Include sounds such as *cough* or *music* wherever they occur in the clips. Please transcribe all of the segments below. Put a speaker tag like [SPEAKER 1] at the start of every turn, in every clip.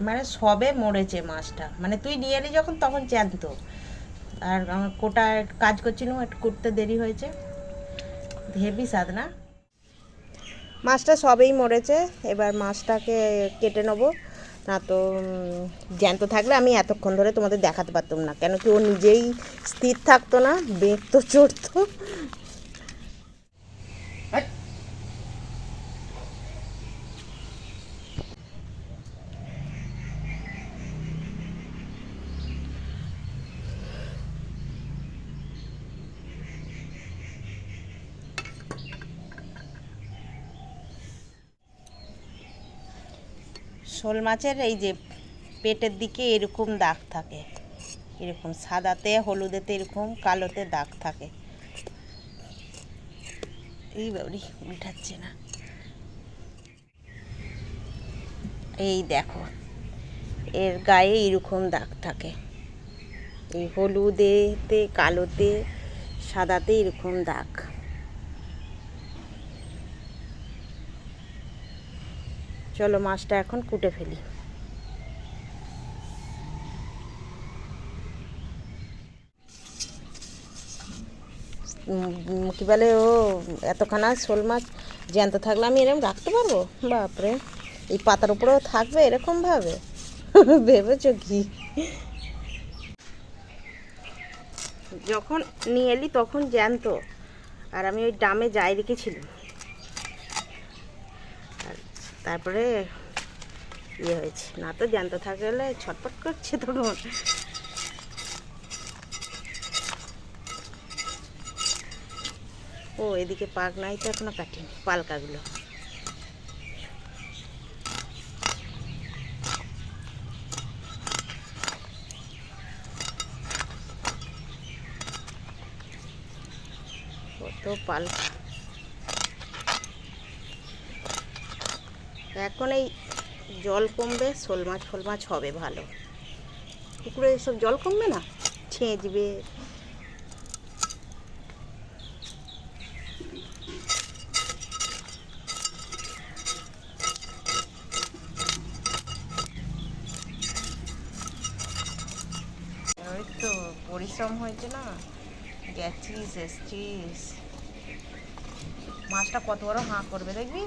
[SPEAKER 1] মানে সবে মরেছে মাছটা। মানে তুই নিয়ে এলি যখন, তখন জ্যান্ত। আর আমার কোটা কাজ করছিলাম, একটু করতে দেরি হয়েছে। হেভি স্বাদ না? মাছটা সবেই মরেছে, এবার মাছটাকে কেটে নেব। না তো জ্যান্ত থাকলে আমি এতক্ষণ ধরে তোমাদের দেখাতে পারতাম না। কেন কি ও নিজেই স্থির থাকতো না বেগ তো চড়তো। শোল মাছের এই যে পেটের দিকে এরকম দাগ থাকে। এরকম সাদাতে, হলুদেতে এরকম, কালোতে দাগ থাকে। এই বাবরি উঠাচ্ছে না। এই দেখো, এর গায়ে এরকম দাগ থাকে। এই হলুদেতে, কালোতে, সাদাতে এরকম দাগ। চলো মাছটা এখন কুটে ফেলি। কি বলে ও, এতখানা শোল মাছ জ্যান্ত থাকলে আমি এরকম রাখতে পারব? বাপরে, এই পাতার উপরেও থাকবে এরকম ভাবে? ভেবেছো কি? যখন নিয়ে এলি তখন জ্যান্ত, আর আমি ওই ডামে যাই রেখেছিলাম তারপরে ইয়ে হয়েছে। না তো জ্যান্ত থাকলে ছটপট করছে তখন। ও, এদিকে পাক নাই তো এখনও কাটিনি, পালকাগুলো। কত পালকা। এখন এই জল কমবে, শোল মাছ ফোল মাছ হবে ভালো। পুকুরে এসব জল কমবে না? ছেঁচবে। তো পরিশ্রম হয়েছে না? গেছিস, এসছিস। মাছটা কত বড় হাঁ করবে দেখবি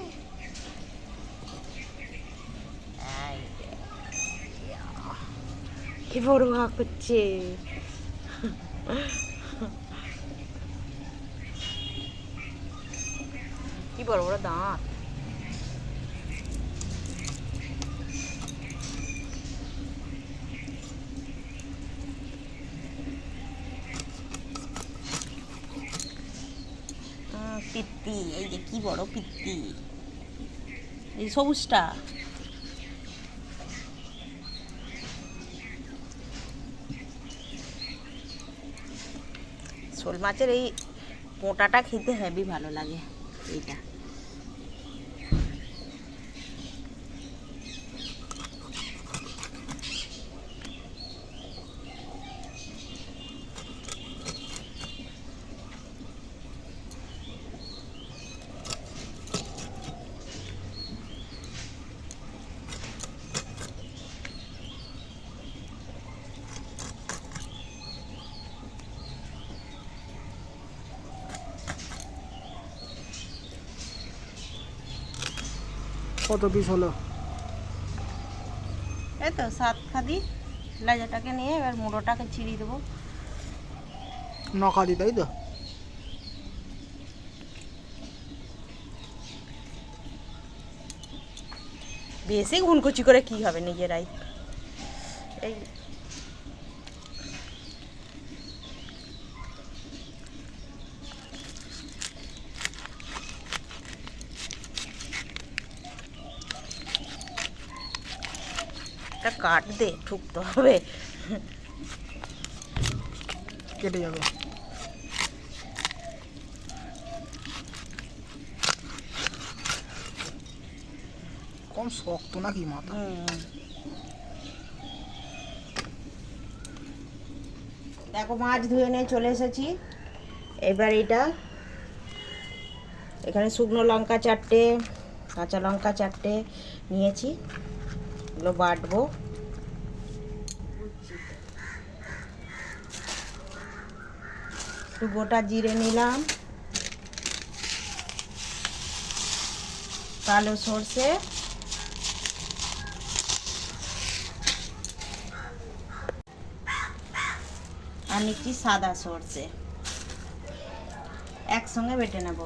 [SPEAKER 1] এই দেখ। ইয়া। হাঁ করছে কি বড় বড় দাঁত পিত্তি এই যে কি বড় পিত্তি এই সবুজটা শোল মাছের এই পোঁটাটা খেতে হেভি ভালো লাগে এইটা।
[SPEAKER 2] কত পিস হলো?
[SPEAKER 1] এই তো সাত খাদি। লাজাটাকে নিয়ে এবার মুড়োটাকে ছিঁড়ি দেবো।
[SPEAKER 2] নখাদি তাই তো?
[SPEAKER 1] বেশি ঘুনকুচি করে কি হবে নিজেরাই? এই কাট দে ঠুকতে হবে।
[SPEAKER 2] কেটে যাবে। কম শক্ত নাকি মাথা?
[SPEAKER 1] দেখো মাছ ধুয়ে নিয়ে চলে এসেছি। এবার এটা এখানে শুকনো লঙ্কা চারটে কাঁচা লঙ্কা চারটে নিয়েছি। এগুলো বাটবো। একটু গোটা জিরে নিলাম। কালো সর্ষে। আর নিচ্ছি সাদা সর্ষে। একসঙ্গে বেটে নেব।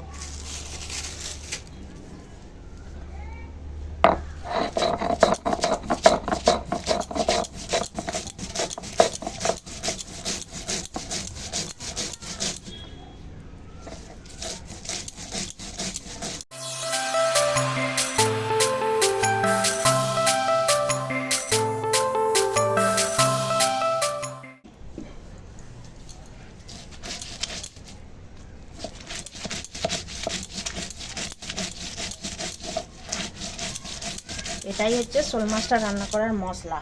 [SPEAKER 1] হচ্ছে শোল মাছটা রান্না করার মশলা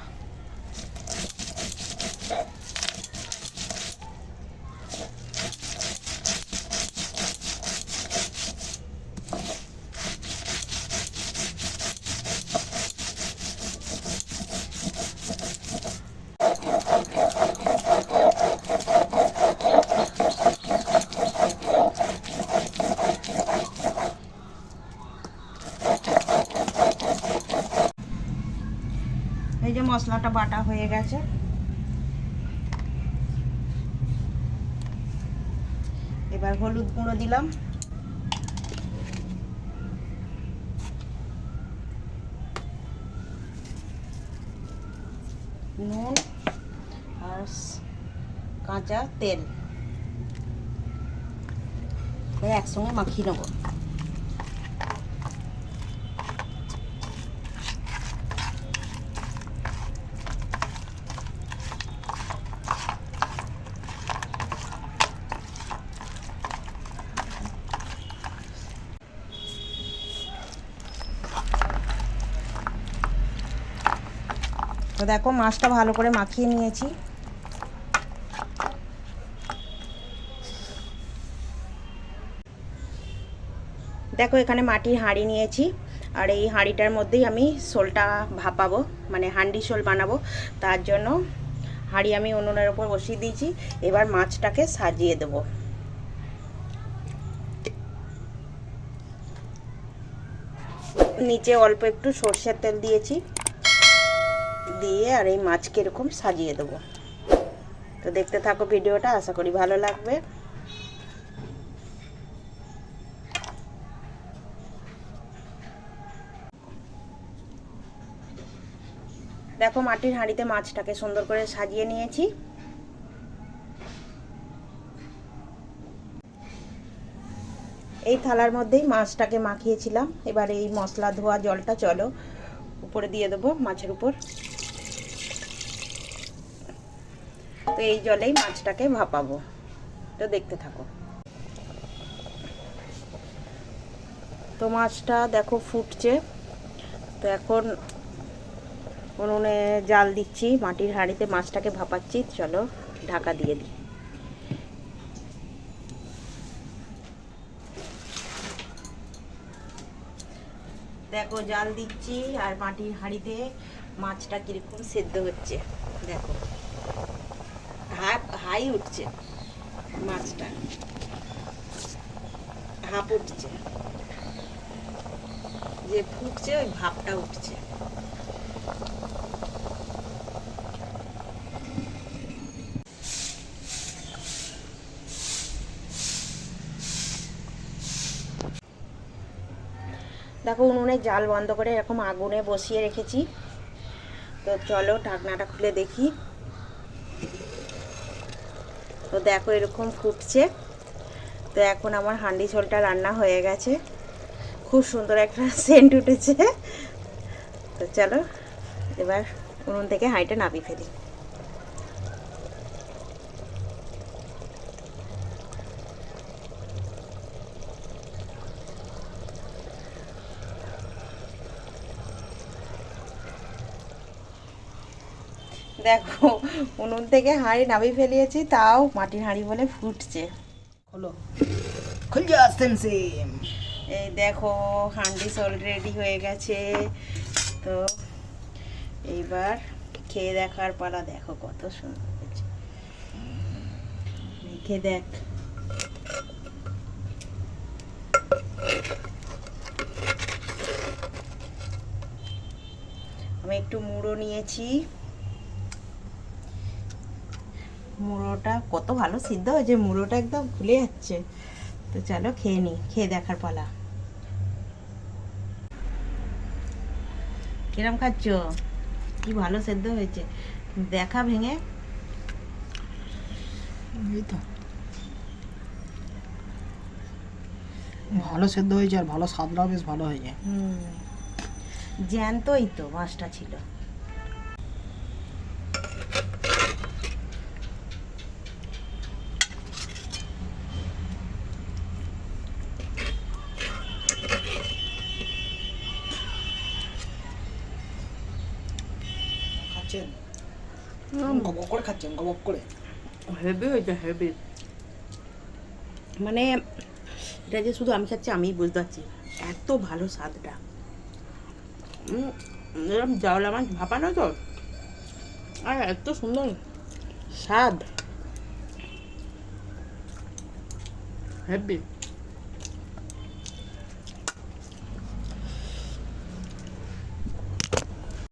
[SPEAKER 1] মশলাটা বাটা হয়ে গেছে। এবার হলুদ গুঁড়ো দিলাম। নুন আর কাঁচা তেল। একসঙ্গে মাখিয়ে নেব। তো দেখো, মাছটা ভালো করে মাখিয়ে নিয়েছি। দেখো, এখানে মাটির হাঁড়ি নিয়েছি। আর এই হাঁড়িটার মধ্যেই আমি শোলটা ভাপাবো মানে হান্ডি শোল বানাবো। তার জন্য হাঁড়ি আমি উনুনের ওপর বসিয়ে দিয়েছি। এবার মাছটাকে সাজিয়ে দেবো। নিচে অল্প একটু সর্ষের তেল দিয়েছি। দিয়ে আর এই মাছকে এরকম সাজিয়ে দেবো। তো দেখতে থাকো ভিডিওটা, আশা করি ভালো লাগবে। দেখো মাটির হাঁড়িতে মাছটাকে সুন্দর করে সাজিয়ে নিয়েছি। এই থালার মধ্যেই মাছটাকে মাখিয়েছিলাম। এবার এই মশলা ধোয়া জলটা চলো, উপরে দিয়ে দেবো মাছের উপর। তো এই জলেই মাছটাকে ভাপাবো। তো দেখতে থাকো। তো মাছটা দেখো ফুটছে। তো এখন উনুনে জাল দিচ্ছি, মাটির হাঁড়িতে মাছটাকে ভাপাচ্ছি। চলো, ঢাকা দিয়ে দিই। দেখো, জাল দিচ্ছি আর মাটির হাঁড়িতে মাছটা কীরকম সেদ্ধ হচ্ছে। দেখো। হাই উঠছে, মাছটা। হাফ উঠছে। যে ফুটছে, ওই ভাপটা উঠছে। দেখো, উনুনে জাল বন্ধ করে এরকম আগুনে বসিয়ে রেখেছি। তো চলো, ঢাকনাটা খুলে দেখি। তো দেখো এরকম ফুটছে। তো এখন আমার হান্ডি ঝোলটা রান্না হয়ে গেছে। খুব সুন্দর একটা *laughs* সেন্ট উঠেছে। তো চলো, এবার উনুন থেকে হাঁড়িটা নাবি ফেলি। দেখো উনুন থেকে হাঁড়ি নামি ফেলিয়েছি তাও মাটির হাঁড়ি বলে ফুটছে।
[SPEAKER 2] হলো খুলছে আসতেন সেম।
[SPEAKER 1] এই দেখো হাঁড়ি সল রেডি হয়ে গেছে। তো এইবার খেয়ে দেখার পালা দেখো কত সুন্দর হয়েছে। দেখে দেখ। আমি একটু মুড়ো নিয়েছি। মুড়োটা কত ভালো সিদ্ধ হয়েছে মুড়োটা একদম খুলে যাচ্ছে। তো চলো খেয়ে নি খেয়ে দেখার পালা। কিরম খাচ্ছ? কি ভালো সেদ্ধ হয়েছে। দেখা ভেঙে।
[SPEAKER 2] ভালো সেদ্ধ হয়েছে আর ভালো স্বাদটাও বেশ ভালো হয়েছে।
[SPEAKER 1] জ্যান্তই তো মাছটা ছিল।
[SPEAKER 2] গপ করে খাচ্ছেন গপ করে
[SPEAKER 1] হেভি হয়েছে হেভি মানে এটা যে শুধু আমি খাচ্ছি আমিই বুঝতে পারছি। এত ভালো স্বাদটা। এরকম জাওলা মাছ ভাপানো তো? আর এত সুন্দর স্বাদ। হেভি।